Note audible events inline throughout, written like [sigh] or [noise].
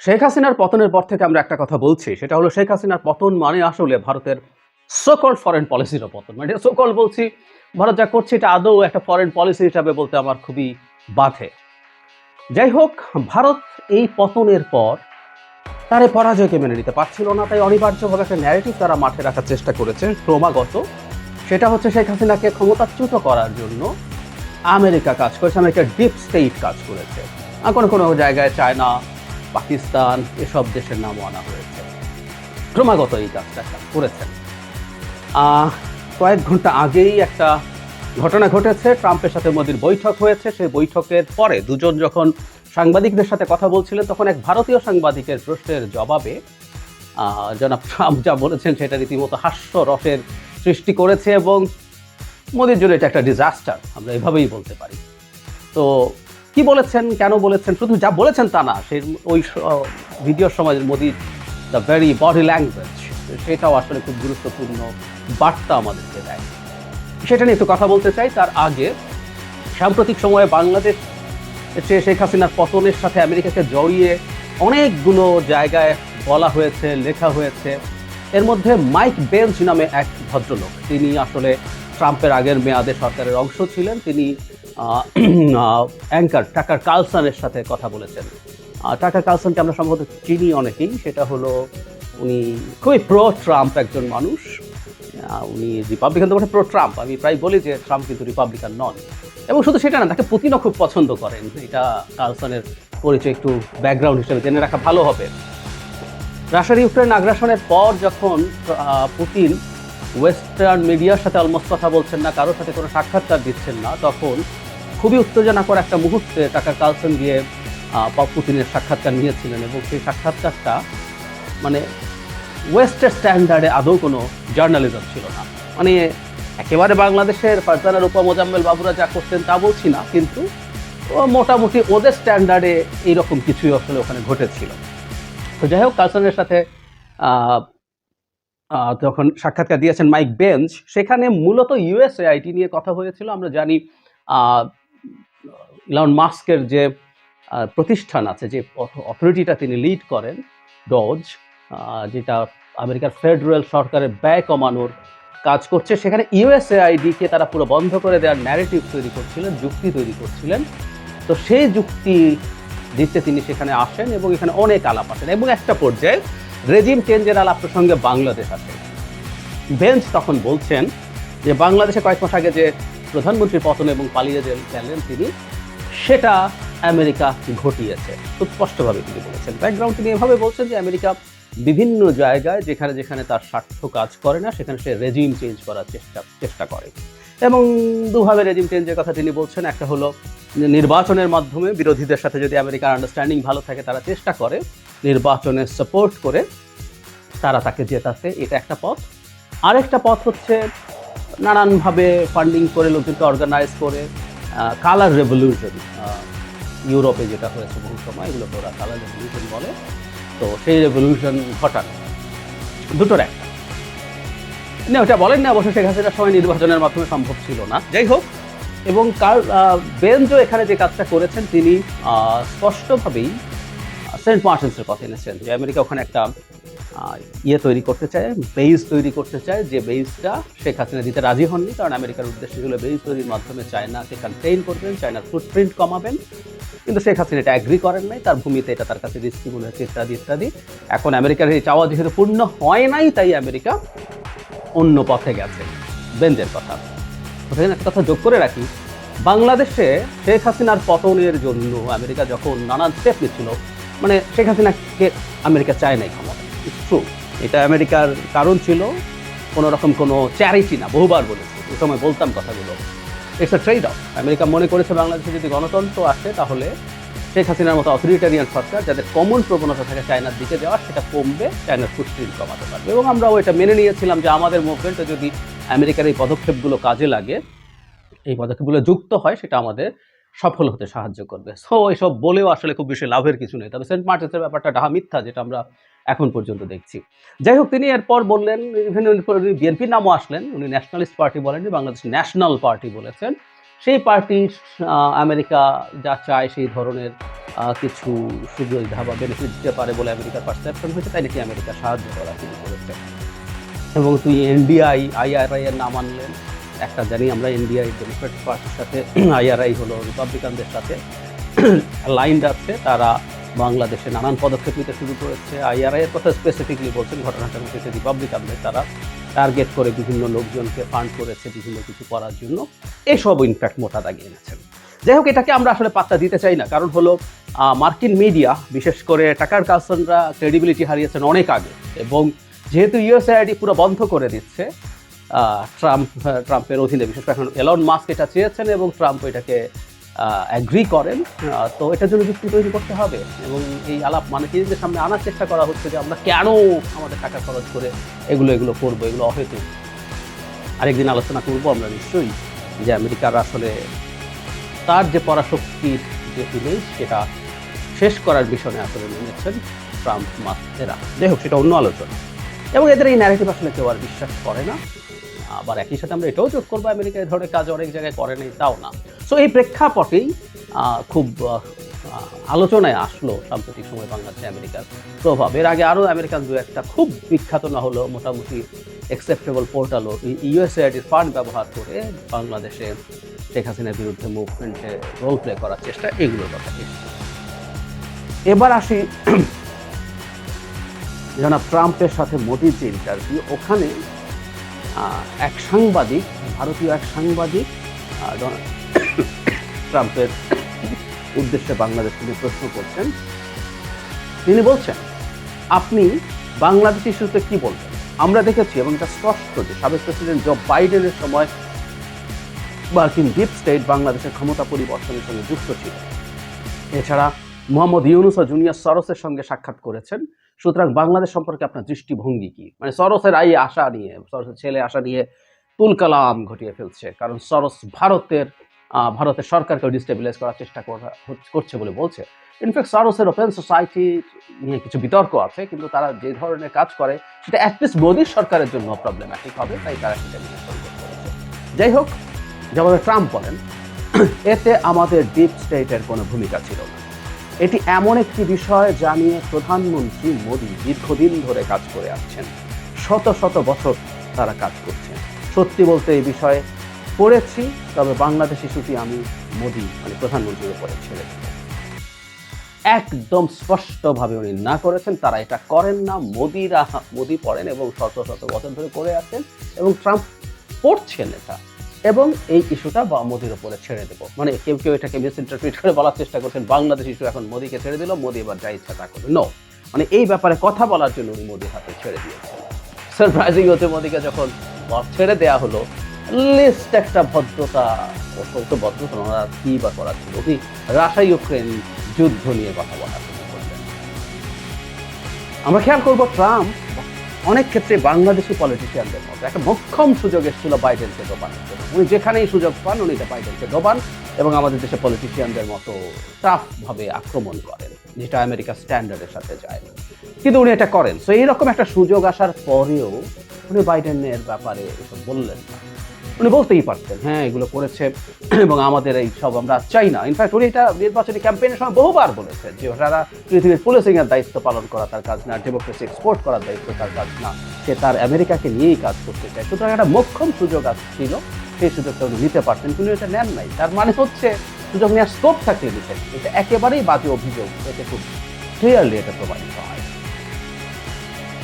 শেখ হাসিনার পতনের পর থেকে আমরা একটা কথা বলছি, সেটা হলো শেখ হাসিনার পতন মানে আসলে ভারতের সোকল ফরেন পলিসির পতন মানে সোকল বলছি, ভারত যা করছে এটা আদৌ একটা ফরেন পলিসি হিসাবে বলতে আমার খুবই বাধে। যাই হোক, ভারত এই পতনের পর তার এই পরাজয়কে মেনে নিতে পারছিল না, তাই অনিবার্যভাবে একটা ন্যারেটিভ তারা মাঠে রাখার চেষ্টা করেছে। ক্রমাগত সেটা হচ্ছে শেখ হাসিনাকে ক্ষমতাচ্যুত করার জন্য আমেরিকা কাজ করেছে, আমেরিকার ডিপ স্টেট কাজ করেছে। কোনো কোনো জায়গায় চায়না পাকিস্তান, এসব দেশের নামও আনা হয়েছে। ক্রমাগত এই কাজটা করেছেন। কয়েক ঘণ্টা আগেই একটা ঘটনা ঘটেছে। ট্রাম্পের সাথে মোদির বৈঠক হয়েছে। সেই বৈঠকের পরে দুজন যখন সাংবাদিকদের সাথে কথা বলছিলেন, তখন এক ভারতীয় সাংবাদিকের প্রশ্নের জবাবে জনাব ট্রাম্প যা বলেছেন সেটা রীতিমতো হাস্যরসের সৃষ্টি করেছে এবং মোদির জন্য এটা একটা ডিজাস্টার আমরা এভাবেই বলতে পারি। তো কি বলেছেন, কেন বলেছেন, শুধু যা বলেছেন তা না, সেই ওই ভিডিওর সময় মোদির দ্য ভেরি বডি ল্যাঙ্গুয়েজ সেটাও আসলে খুব গুরুত্বপূর্ণ বার্তা আমাদেরকে দেয়। সেটা নিয়ে একটু কথা বলতে চাই, তার আগে সাম্প্রতিক সময়ে বাংলাদেশ শেখ হাসিনার পতনের সাথে আমেরিকাকে জড়িয়ে অনেকগুলো জায়গায় বলা হয়েছে, লেখা হয়েছে। এর মধ্যে মাইক বেঞ্চ নামে এক ভদ্রলোক, তিনি আসলে ট্রাম্পের আগের মেয়াদে সরকারের অংশ ছিলেন, তিনি অ্যাঙ্কার টাকার কালসানের সাথে কথা বলেছেন। টাকার কালসানকে আমরা সম্ভবত চিনি অনেকেই। সেটা হলো উনি খুবই প্রো ট্রাম্প একজন মানুষ। উনি রিপাবলিকান তো বটে প্রো ট্রাম্প আমি প্রায় বলি যে ট্রাম্প কিন্তু রিপাবলিকান নন। এবং শুধু সেটা না, তাকে পুতিনও খুব পছন্দ করেন। এটা কালসনের পরিচয় একটু ব্যাকগ্রাউন্ড হিসেবে জেনে রাখা ভালো হবে। রাশিয়ার ইউক্রেন আগ্রাসনের পর যখন পুতিন ওয়েস্টার্ন মিডিয়ার সাথে অলমোস্ট কথা বলছেন না, কারোর সাথে কোনো সাক্ষাৎকার দিচ্ছেন না, তখন খুবই উত্তেজনাকর একটা মুহূর্তে টাকা কালসন গিয়ে পুতিনের সাক্ষাৎকার নিয়েছিলেন এবং সেই সাক্ষাৎকারটা মানে ওয়েস্টের স্ট্যান্ডার্ডে আদৌ কোনো জার্নালিজম ছিল না। মানে একেবারে বাংলাদেশের ফারজানার উপা মোজাম্মেল বাবুরা যা করতেন তা বলছি না, কিন্তু মোটামুটি ওদের স্ট্যান্ডার্ডে এইরকম কিছুই আসলে ওখানে ঘটেছিল। তো যাই হোক, কালসনের সাথে যখন সাক্ষাৎকার দিয়েছেন মাইক বেঞ্চ, সেখানে মূলত ইউএসএ আইটি নিয়ে কথা হয়েছিল। আমরা জানি ইলন মাস্কের যে প্রতিষ্ঠান আছে, যে অথরিটিটা তিনি লিড করেন ডজ যেটা আমেরিকার ফেডারেল সরকারের ব্যয় কমানোর কাজ করছে, সেখানে ইউএসএ আইডিকে তারা পুরো বন্ধ করে দেওয়ার ন্যারেটিভ তৈরি করছিলেন, যুক্তি তৈরি করছিলেন। তো সেই যুক্তি দিতে তিনি সেখানে আসেন এবং এখানে অনেক আলাপ আসেন এবং একটা পর্যায়ে রেজিম চেঞ্জের আলাপ প্রসঙ্গে বাংলাদেশ আসে। বেঞ্চ তখন বলছেন যে, বাংলাদেশে কয়েক মাস আগে যে প্রধানমন্ত্রীর পতন এবং পালিয়ে গেলেন তিনি সেটা আমেরিকা ঘটিয়েছে। খুব স্পষ্টভাবে তিনি বলেছেন। ব্যাকগ্রাউন্ড তিনি এভাবে বলছেন যে আমেরিকা বিভিন্ন জায়গায়, যেখানে যেখানে তার স্বার্থ কাজ করে না, সেখানে সে রেজিম চেঞ্জ করার চেষ্টা চেষ্টা করে। এবং দুভাবে রেজিম চেঞ্জের কথা তিনি বলছেন। একটা হলো নির্বাচনের মাধ্যমে বিরোধীদের সাথে যদি আমেরিকার আন্ডারস্ট্যান্ডিং ভালো থাকে, তারা চেষ্টা করে নির্বাচনে সাপোর্ট করে, তারা তাকে জেতাতে। এটা একটা পথ। আরেকটা পথ হচ্ছে নানানভাবে ফান্ডিং করে, লোকজনকে অর্গানাইজ করে কালার রেভলিউশন ইউরোপে যেটা হয়েছে বহু সময় এগুলোকে ওরা কালার রেভলিউশন বলে। তো সেই রেভলিউশন ঘটানো। দুটোর একটা না ওটা বলেন না অবশ্য শেখ হাসিনার সময় নির্বাচনের মাধ্যমে সম্ভব ছিল না। যাই হোক। এবং কার বেঞ্জো এখানে যে কাজটা করেছেন তিনি স্পষ্টভাবেই সেন্ট মার্টিন্সের কথা এনেছেন যে আমেরিকা ওখানে একটা ইয়ে তৈরি করতে চায় বেইস তৈরি করতে চায় যে বেইসটা শেখ হাসিনা দিতে রাজি হননি। কারণ আমেরিকার উদ্দেশ্য ছিল বেইস তৈরির মাধ্যমে চায়নাকে কন্টেইন করবেন, চায়নার ফুটপ্রিন্ট কমাবেন। কিন্তু শেখ হাসিনা এটা অ্যাগ্রি করেন নাই, তার ভূমিতে এটা তার কাছে রিস্কি মনে হচ্ছে ইত্যাদি ইত্যাদি। এখন আমেরিকার এই চাওয়া যেহেতু পূর্ণ হয় নাই, তাই আমেরিকা অন্য পথে গেছে। বেঞ্জের কথা। একটা কথা যোগ করে রাখি, বাংলাদেশে শেখ হাসিনার পতনের জন্য আমেরিকা যখন নানান স্টেপ নিচ্ছিল মানে শেখ হাসিনাকে আমেরিকা চায় নাই ক্ষমতা ট্রু এটা আমেরিকার কারণ ছিল কোনো রকম কোনো চ্যারিটি না, বহুবার বলেছি। ওই সময় বলতাম কথাগুলো। It's a trade off America মনে করেছে বাংলাদেশে যদি গণতন্ত্র আসে, তাহলে শেখ হাসিনার মতো অথরিটারিয়ান সরকার যাদের কমন প্রবণতা থাকে চায়নার দিকে যাওয়া সেটা কমবে, চায়নার ফুটপ্রিন্ট কমাতে পারবে। এবং আমরাও এটা মেনে নিয়েছিলাম যে আমাদের মুভমেন্টে যদি আমেরিকার এই পদক্ষেপগুলো কাজে লাগে, এই পদক্ষেপগুলো যুক্ত হয়, সেটা আমাদের সফল হতে সাহায্য করবে। সো এসব বলেও আসলে খুব বেশি লাভের কিছু নেই। তবে সেন্ট মার্টিন্সের ব্যাপারটা ডাহা মিথ্যা, যেটা আমরা এখন পর্যন্ত দেখছি। যাই হোক, তিনি এরপর বললেন ইভেন বিএনপির নামও আসলেন, উনি ন্যাশনালিস্ট পার্টি বলেননি, বাংলাদেশ ন্যাশনাল পার্টি বলেছেন। সেই পার্টি আমেরিকা যা চায় সেই ধরনের কিছু সুবিধা বা বেনিফিট দিতে পারে বলে আমেরিকার পারসেপশন হয়েছে, তাই নাকি আমেরিকা সাহায্য করা শুরু করেছে। এবং তুই এনডিআই আইআরআই এর নাম আনলেন। একটা জানি আমরা এনডিআই ডেমোক্রেটিক পার্টির সাথে [clears throat] আইআরআই হলো রিপাবলিকানদের সাথে [clears throat] লাইন আছে, তারা বাংলাদেশে নানান পদক্ষেপ নিতে শুরু করেছে। আইআরআই এর কথা স্পেসিফিকলি বলছেন ঘটনাটা ঘটেছে রিপাবলিকানদের তারা টার্গেট করে বিভিন্ন লোকজনকে ফান্ড করেছে, বিভিন্ন কিছু করার জন্য। এসব ইনফ্যাক্ট মোটা দাগিয়ে এনেছেন। যাই হোক, এটাকে আমরা আসলে পাত্তা দিতে চাই না। কারণ হলো মার্কিন মিডিয়া বিশেষ করে টাকার কালসনরা ক্রেডিবিলিটি হারিয়েছেন অনেক আগে। এবং যেহেতু ইউএসআইডি পুরো বন্ধ করে দিচ্ছে ট্রাম্প ট্রাম্পের অধীনে, বিশেষ করে এখন এলন মাস্ক এটা চেয়েছেন এবং ট্রাম্প এটাকে অ্যাগ্রি করেন তো এটার জন্য যুক্তি তৈরি করতে হবে। এবং এই আলাপ মানে নিজেদের সামনে আনার চেষ্টা করা হচ্ছে যে আমরা কেন আমাদের টাকা খরচ করে এগুলো এগুলো করব, এগুলো অহেতু আরেকদিন আলোচনা করব আমরা নিশ্চয়ই যে আমেরিকার আসলে তার যে পরাশক্তির যে ইমেজ সেটা শেষ করার মিশনে আসলে নেমেছেন ট্রাম্প মাস্কেরা যাই হোক, সেটা অন্য আলোচনা। এবং এদের এই ন্যারেটিভ আসলে কেউ আর বিশ্বাস করে না। আবার একই সাথে আমরা এটাও যোগ করব আমেরিকা এই ধরনের কাজ অনেক জায়গায় করে নেই, তাও না। সো এই প্রেক্ষাপটেই খুব আলোচনায় আসলো সাম্প্রতিক সময় বাংলাদেশে আমেরিকার প্রভাব। এর আগে আরও আমেরিকান দু একটা খুব বিখ্যাত না হলো মোটামুটি অ্যাকসেপ্টেবল পোর্টালও ইউএসএআইডির ফান্ড ব্যবহার করে বাংলাদেশে শেখ হাসিনার বিরুদ্ধে মুভমেন্টে রোল প্লে করার চেষ্টা, এগুলোর কথা এবার আসি [clears throat] জনাব ট্রাম্পের সাথে মোদির যে ইন্টারভিউ ওখানে এক সাংবাদিক, ভারতীয় এক সাংবাদিক ট্রাম্পের উদ্দেশ্যে বাংলাদেশ তিনি প্রশ্ন করছেন। তিনি বলছেন, আপনি বাংলাদেশ ইস্যুতে কি বলবেন? আমরা দেখেছি, এবং এটা স্পষ্ট যে সাবেক প্রেসিডেন্ট জো বাইডেনের সময় মার্কিন ডিপ স্টেট বাংলাদেশের ক্ষমতা পরিবর্তনের সঙ্গে যুক্ত ছিল এছাড়া মোহাম্মদ ইউনুস জুনিয়র সরসের সঙ্গে সাক্ষাৎ করেছেন। সুতরাং বাংলাদেশ সম্পর্কে আপনার দৃষ্টিভঙ্গি কি? মানে সরসের আই আশা নিয়ে, সরসের ছেলে আশা নিয়ে তুলকালাম ঘটিয়ে ফেলছে। কারণ সরস ভারতের ভারতের সরকারকে ডিস্টেবিলাইজ করার চেষ্টা করা করছে বলে বলছে। ইনফ্যাক্ট সরসের ওপেন সোসাইটি নিয়ে কিছু বিতর্ক আছে, কিন্তু তারা যে ধরনের কাজ করে, সেটা অ্যাটলিস্ট মোদীর সরকারের জন্য প্রবলেম্যাটিক হবে, তাই তারা সেটা নিয়ে যাই হোক যেমন ট্রাম্প বলেন, এতে আমাদের ডিপ স্টেটের কোনো ভূমিকা ছিল না। এটি এমন একটি বিষয় যা নিয়ে প্রধানমন্ত্রী মোদী দীর্ঘদিন ধরে কাজ করে আসছেন। শত শত বছর তারা কাজ করছেন। সত্যি বলতে এই বিষয়ে পড়েছি, তবে বাংলাদেশ ইস্যুটি আমি মোদী মানে প্রধানমন্ত্রীর উপরে ছেড়ে একদম স্পষ্টভাবে উনি না করেছেন, তারা এটা করেন না। মোদিরা, মোদি পড়েন এবং শত শত বছর ধরে করে আসছেন এবং ট্রাম্প পড়ছেন এটা। এবং এই ইস্যুটা বা মোদির উপরে ছেড়ে দেবো। মানে কেউ কেউ এটাকে মিস ইন্টারপ্রিট করে বলার চেষ্টা করছেন, বাংলাদেশ ইস্যু এখন মোদিকে ছেড়ে দিল, মোদি এবার যা ইচ্ছা তা করবে। নো মানে এই ব্যাপারে কথা বলার জন্য উনি মোদির হাতে ছেড়ে দিয়েছেন। সারপ্রাইজিং হতে মোদিকে যখন ছেড়ে দেওয়া হলো লিস্ট একটা ভদ্রতা ও তো ভদ্রতা ওনার কি বা করার ছিল উনি রাশিয়া ইউক্রেন যুদ্ধ নিয়ে কথা বলা শুরু আমরা খেয়াল করব ট্রাম্প অনেক ক্ষেত্রে বাংলাদেশি পলিটিশিয়ানদের মধ্যে একটা মক্ষম সুযোগ এসেছিল বাইডেনকে ডোবানোর জন্য। উনি যেখানেই সুযোগ পান, উনি বাইডেনকে ডোবান এবং আমাদের দেশে পলিটিশিয়ানদের মতো টাফভাবে আক্রমণ করেন, যেটা আমেরিকা স্ট্যান্ডার্ডের সাথে যায়। কিন্তু উনি এটা করেন। সো এইরকম একটা সুযোগ আসার পরেও উনি বাইডেনের ব্যাপারে এসব বললেন না। উনি বলতেই পারতেন হ্যাঁ এগুলো করেছে [clears throat] এবং আমাদের এই সব আমরা চাই না। ইনফ্যাক্ট উনি এটা নির্বাচনী ক্যাম্পেইনের সময় বহুবার বলেছেন যে তারা পৃথিবীর পুলিশিং এর দায়িত্ব পালন করা তার কাজ না ডেমোক্রেসি এক্সপোর্ট করার দায়িত্ব তার কাজ না, সে তার আমেরিকাকে নিয়েই কাজ করতে চায়। সুতরাং একটা মোক্ষম সুযোগ ছিল, সেই সুযোগটা উনি নিতে পারতেন, কিন্তু এটা নেন নাই। তার মানে হচ্ছে সুযোগ নেওয়ার স্কোপ থাকলে নিতেন এটা একেবারেই বাজে অভিযোগ, এতে খুব ক্লিয়ারলি এটা প্রমাণিত হয়।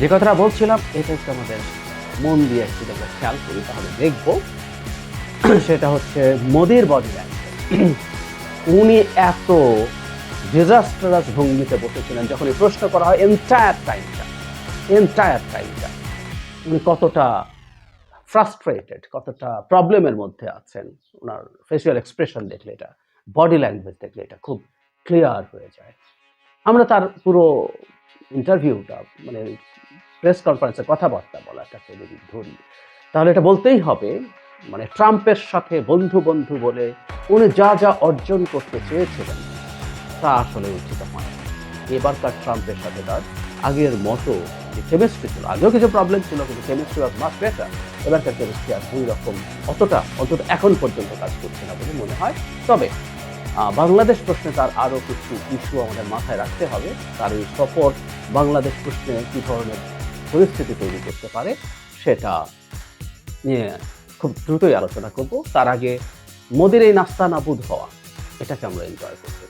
যে কথাটা বলছিলাম, এটা একটু আমাদের মন দিয়ে একটু খেয়াল করি, তাহলে দেখব সেটা হচ্ছে মোদির বডি উনি এত ডিজাস্টারাস ভঙ্গিতে বসেছিলেন যখন এই প্রশ্ন করা হয় এন্টায়ার টাইমটা এন্টায়ার টাইমটা উনি কতটা ফ্রাস্ট্রেটেড কতটা প্রবলেমের মধ্যে আছেন ওনার ফেসিয়াল এক্সপ্রেশন দেখলে এটা বডি ল্যাঙ্গুয়েজ দেখলে এটা খুব ক্লিয়ার হয়ে যায়। আমরা তার পুরো ইন্টারভিউটা মানে প্রেস কনফারেন্সে কথাবার্তা বলাটাকে যদি ধরি, তাহলে এটা বলতেই হবে মানে ট্রাম্পের সাথে বন্ধু বন্ধু বলে উনি যা যা অর্জন করতে চেয়েছিলেন, তা আসলে উচিত হয় এবারকার ট্রাম্পের সাথে তার আগের মতো যে কেমিস্ট্রি ছিল, আগেও কিছু প্রবলেম ছিল, কিন্তু কেমিস্ট্রি ওয়াজ মাস বেটার এবারকার কেমিস্ট্রি আর দুই রকম অতটা, অন্তত এখন পর্যন্ত কাজ করছে না বলে মনে হয়। তবে বাংলাদেশ প্রশ্নে তার আরও কিছু ইস্যু আমাদের মাথায় রাখতে হবে। তার এই সফর বাংলাদেশ প্রশ্নে কী ধরনের পরিস্থিতি তৈরি করতে পারে, সেটা নিয়ে খুব দ্রুতই আলোচনা করব। তার আগে মোদের এই নাস্তা নাবুদ হওয়া, এটাকে আমরা এনজয় করব।